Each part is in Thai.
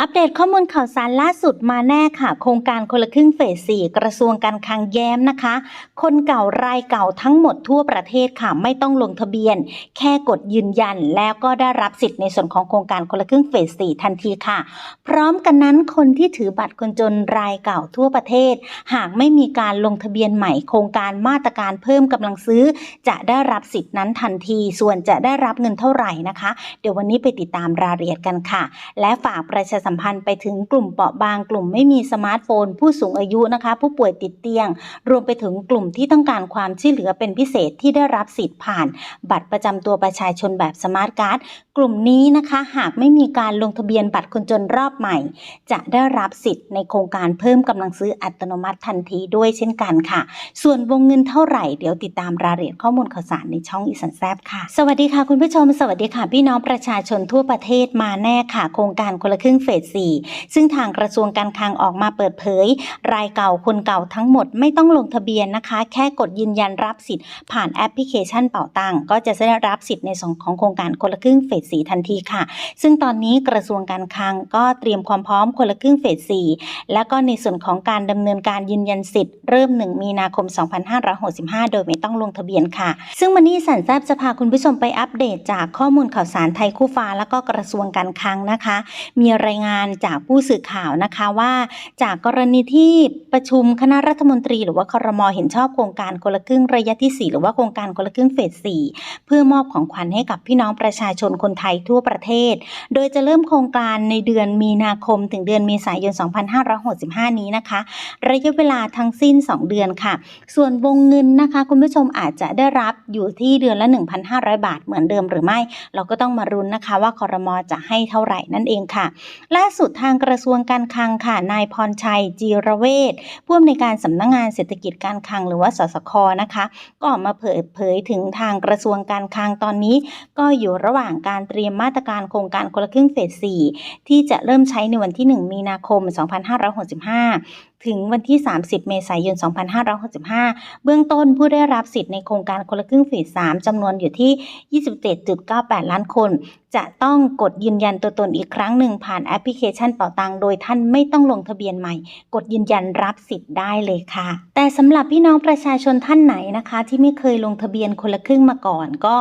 อัปเดตข้อมูลข่าวสารล่าสุดมาแน่ค่ะ โครงการคนละครึ่งเฟส4กระทรวงการคลังแย้มนะคะ คนเก่ารายเก่าทั้งหมดทั่วประเทศค่ะ ไม่ต้องลงทะเบียน แค่กดยืนยัน แล้วก็ได้รับสิทธิ์ในส่วนของโครงการคนละครึ่งเฟส4ทันทีค่ะ พร้อมกันนั้นคนที่ถือบัตรคนจนรายเก่าทั่วประเทศ หากไม่มีการลงทะเบียนใหม่โครงการมาตรการเพิ่มกำลังซื้อ จะได้รับสิทธิ์นั้นทันที ส่วนจะได้รับเงินเท่าไหร่นะคะ เดี๋ยววันนี้ไปติดตามรายละเอียดกันค่ะ และฝากประชาสัมพันธ์ไปถึงกลุ่มเปราะบางกลุ่มไม่มีสมาร์ทโฟน ผู้สูงอายุนะคะ ผู้ป่วยติดเตียง รวมไปถึงกลุ่มที่ต้องการความช่วยเหลือเป็นพิเศษที่ได้รับสิทธิ์ผ่าน บัตรประจำตัวประชาชนแบบสมาร์ทการ์ดกลุ่มนี้นะคะ หากไม่มีการลงทะเบียนบัตรคนจนรอบใหม่ จะได้รับสิทธิ์ในโครงการเพิ่มกำลังซื้ออัตโนมัติทันทีด้วยเช่นกันค่ะ ส่วนวงเงินเท่าไหร่เดี๋ยวติดตามรายละเอียดข้อมูลข่าวสารในช่องอีสันแซบค่ะ สวัสดีค่ะคุณผู้ชม สวัสดีค่ะ พี่น้องประชาชนทั่วประเทศมาแน่ค่ะ โครงการคนละครึ่งเฟส4ซึ่งทางกระทรวงการคลังออกมาเปิดเผย รายเก่าคนเก่าทั้งหมดไม่ต้องลงทะเบียนนะคะ แค่กดยืนยันรับสิทธิ์ผ่านแอปพลิเคชันเป่าตังก็จะได้รับสิทธิ์ในส่วนของโครงการคนละครึ่งเฟส 4 ทันทีค่ะ ซึ่งตอนนี้กระทรวงการคลังก็เตรียมความพร้อมคนละครึ่งเฟส 4 แล้วก็ในส่วนของการดำเนินการยืนยันสิทธิ์ เริ่ม 1 มีนาคม 2565 โดยไม่ต้องลงทะเบียนค่ะ ซึ่งวันนี้สันแซบจะพาคุณผู้ชมไปอัปเดตจากข้อมูลข่าวสารไทยคู่ฟ้า แล้วก็กระทรวงการคลังนะคะ มีรายงานจากผู้สื่อข่าวนะคะว่า จากกรณีที่ประชุมคณะรัฐมนตรี หรือว่าครมเห็นชอบโครงการคนละครึ่งระยะที่ 4 หรือว่าโครงการคนละครึ่งเฟส 4 เพื่อมอบของขวัญให้กับพี่น้องประชาชนคนไทยทั่วประเทศ โดยจะเริ่มโครงการในเดือนมีนาคม ถึงเดือนเมษายน 2565 นี้นะคะ ระยะเวลาทั้งสิ้น 2 เดือนค่ะ ส่วนวงเงินนะคะ คุณผู้ชมอาจจะได้รับอยู่ที่เดือนละ 1,500 บาทเหมือนเดิมหรือไม่ เราก็ต้องมารุ้นนะคะว่าคอรมอจะให้เท่าไหร่นั่นเองค่ะล่าสุดทางกระทรวงการคลังค่ะนายพรชัยจีรเวชผู้อำนวยการสำนักงงานเศรษฐกิจการคลังหรือว่าสสคนะคะ ก็ออกมาเผยเผยถึงทางกระทรวงการคลังตอนนี้ ก็อยู่ระหว่างการเตรียมมาตรการโครงการคนละครึ่งเฟส4ที่จะเริ่มใช้ในวันที่ 1 มีนาคม 2565 ถึงวันที่ 30 เมษายน 2565 เบื้องต้นผู้ได้รับสิทธิ์ในโครงการคนละครึ่งเฟส3จำนวนอยู่ที่ 27.98 ล้านคน จะต้องกดยืนยันตัวตนอีกครั้งหนึ่งผ่านแอปพลิเคชันเป่าตังโดยท่านไม่ต้องลงทะเบียนใหม่ กดยืนยันรับสิทธิ์ได้เลยค่ะ แต่สำหรับพี่น้องประชาชนท่านไหนนะคะ ที่ไม่เคยลงทะเบียนคนละครึ่งมาก่อนก็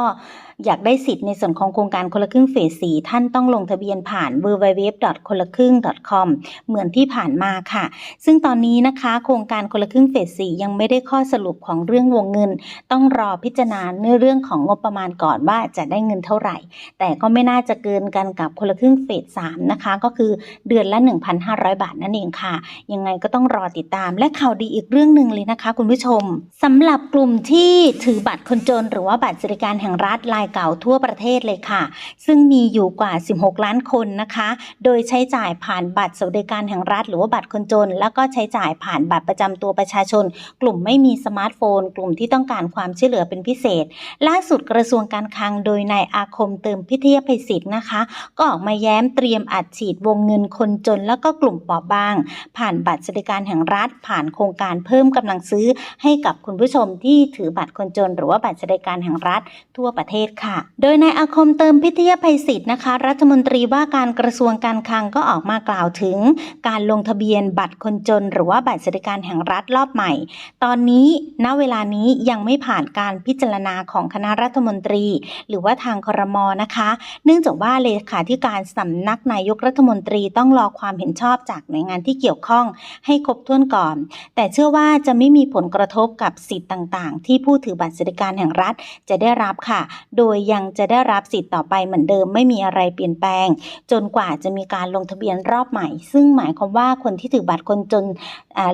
อยากได้สิทธิ์ในส่วนของโครงการคนละครึ่งเฟส4ท่านต้องลงทะเบียนผ่าน w w w คนละครึ่ง .com เหมือนที่ผ่านมาค่ะ ซึ่งตอนนี้นะคะ โครงการคนละครึ่งเฟส4ยังไม่ได้ข้อสรุปของเรื่องวงเงิน ต้องรอพิจารณาในเรื่องของงบประมาณก่อนว่าจะได้เงินเท่าไหร่ แต่ก็ไม่น่าจะเกินกันกับคนละครึ่งเฟส3นะคะ ก็คือเดือนละ 1,500 บาทนั่นเองค่ะ ยังไงก็ต้องรอติดตามและข่าวดีอีกเรื่องหนึ่งเลยนะคะ คุณผู้ชมสำหรับกลุ่มที่ถือบัตรคนจน หรือว่าบัตรสวัสดิการแห่งรัฐรายเก่าทั่วประเทศเลยค่ะ ซึ่งมีอยู่กว่า 16 ล้านคนนะคะ โดยใช้จ่ายผ่านบัตรสวัสดิการแห่งรัฐ หรือว่าบัตรคนจน แล้วก็ใช้จ่ายผ่านบัตรประจำตัวประชาชน กลุ่มไม่มีสมาร์ทโฟน กลุ่มที่ต้องการความช่วยเหลือเป็นพิเศษ ล่าสุดกระทรวงการคลังโดยนายอาคมเติมพิทยาภัยศิษย์นะคะ ก็ออกมาแย้มเตรียมอัดฉีดวงเงินคนจน แล้วก็กลุ่มเปราะบาง ผ่านบัตรสวัสดิการแห่งรัฐ ผ่านโครงการเพิ่มกำลังซื้อให้กับคุณผู้ชมที่ถือบัตรคนจน หรือว่าบัตรสวัสดิการแห่งรัฐทั่วประเทศค่ะ โดยนายอาคมเติมพิทยาภัยศิษย์นะคะ รัฐมนตรีว่าการกระทรวงการคลังก็ออกมากล่าวถึง การลงทะเบียนบัตรคนจน หรือว่าบัตรสวัสดิการแห่งรัฐรอบใหม่ ตอนนี้ณเวลานี้ยังไม่ผ่านการพิจารณาของคณะรัฐมนตรี หรือว่าทางครมนะคะ เนื่องจากว่าเลขาธิการสำนักนายกรัฐมนตรีต้องรอความเห็นชอบจากหน่วยงานที่เกี่ยวข้องให้ครบถ้วนก่อน แต่เชื่อว่าจะไม่มีผลกระทบกับสิทธิ์ต่าง ๆ ที่ผู้ถือบัตรสวัสดิการแห่งรัฐจะได้รับค่ะ โดยยังจะได้รับสิทธิ์ต่อไปเหมือนเดิมไม่มีอะไรเปลี่ยนแปลง จนกว่าจะมีการลงทะเบียนรอบใหม่ ซึ่งหมายความว่าคนที่ถือบัตรคนจน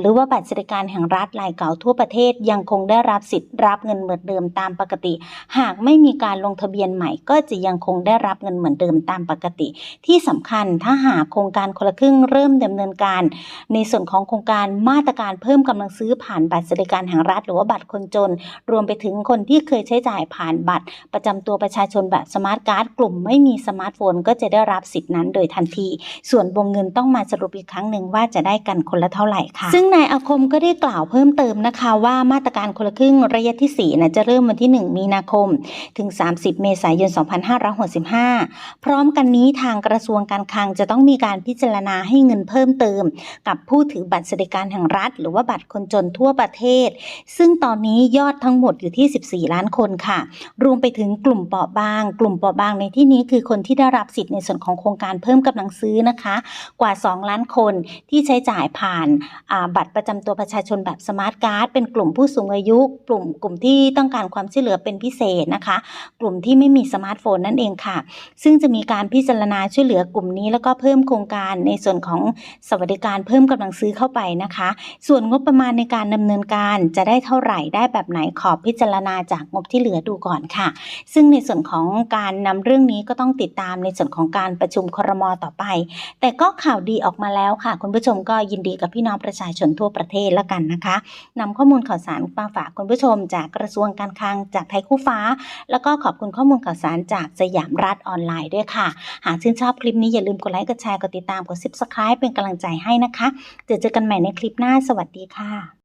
หรือว่าบัตรสวัสดิการแห่งรัฐรายเก่าทั่วประเทศยังคงได้รับสิทธิ์รับเงินเหมือนเดิมตามปกติ หากไม่มีการลงทะเบียนใหม่ ก็จะยังคงได้รับเงินเหมือนเดิมตามปกติ ที่สำคัญถ้าหากโครงการคนละครึ่งเริ่มดำเนินการ ในส่วนของโครงการมาตรการเพิ่มกำลังซื้อผ่านบัตรสวัสดิการแห่งรัฐ หรือว่าบัตรคนจน รวมไปถึงคนที่เคยใช้จ่ายผ่านบัตรประจำำตัวประชาชนแบบสมาร์ทการ์ดกลุ่มไม่มีสมาร์ทโฟนก็จะได้รับสิทธินั้นโดยทันที ส่วนวงเงินต้องมาสรุปอีกครั้งหนึ่งว่าจะได้กันคนละเท่าไหร่ค่ะซึ่งนายอาคมก็ได้กล่าวเพิ่มเติมนะคะว่ามาตรการคนละครึ่งระยะที่4นะจะเริ่มวันที่ 1 มีนาคม ถึง 30 เมษายน 2565 พร้อมกันนี้ทางกระทรวงการคลังจะต้องมีการพิจารณาให้เงินเพิ่มเติม กับผู้ถือบัตรสวัสดิการแห่งรัฐ หรือว่าบัตรคนจนทั่วประเทศ ซึ่งตอนนี้ยอดทั้งหมดอยู่ที่ 14 ล้านคนค่ะ รวมไปถึงกลุ่มเปราะบาง กลุ่มเปราะบางในที่นี้คือคนที่ได้รับสิทธิ์ในส่วนของโครงการเพิ่มกำลังซื้อนะคะ กว่า 2 ล้านคนที่ใช้จ่ายผ่านบัตรประจำตัวประชาชนแบบสมาร์ทการ์ดเป็นกลุ่มผู้สูงอายุ กลุ่มกลุ่มที่ต้องการความช่วยเหลือเป็นพิเศษนะคะ กลุ่มที่ไม่มีสมาร์ทโฟนนั่นเองค่ะ ซึ่งจะมีการพิจารณาช่วยเหลือกลุ่มนี้ แล้วก็เพิ่มโครงการในส่วนของสวัสดิการเพิ่มกำลังซื้อเข้าไปนะคะ ส่วนงบประมาณในการดำเนินการจะได้เท่าไหร่ได้แบบไหนขอพิจารณาจากงบที่เหลือดูก่อนค่ะซึ่งึ่งในส่วนของการนำเรื่องนี้ก็ต้องติดตามในส่วนของการประชุมครมต่อไป แต่ก็ข่าวดีออกมาแล้วค่ะ คุณผู้ชมก็ยินดีกับพี่น้องประชาชนทั่วประเทศแล้วกันนะคะนำข้อมูลข่าวสารมาฝากคุณผู้ชม จากกระทรวงการคลังจากไทยคู่ฟ้า แล้วก็ขอบคุณข้อมูลข่าวสารจากสยามรัฐออนไลน์ด้วยค่ะ หากชื่นชอบคลิปนี้อย่าลืมกดไลค์กดแชร์กดติดตามกด subscribe เป็นกำลังใจให้นะคะเจอเจอกันใหม่ในคลิปหน้าสวัสดีค่ะ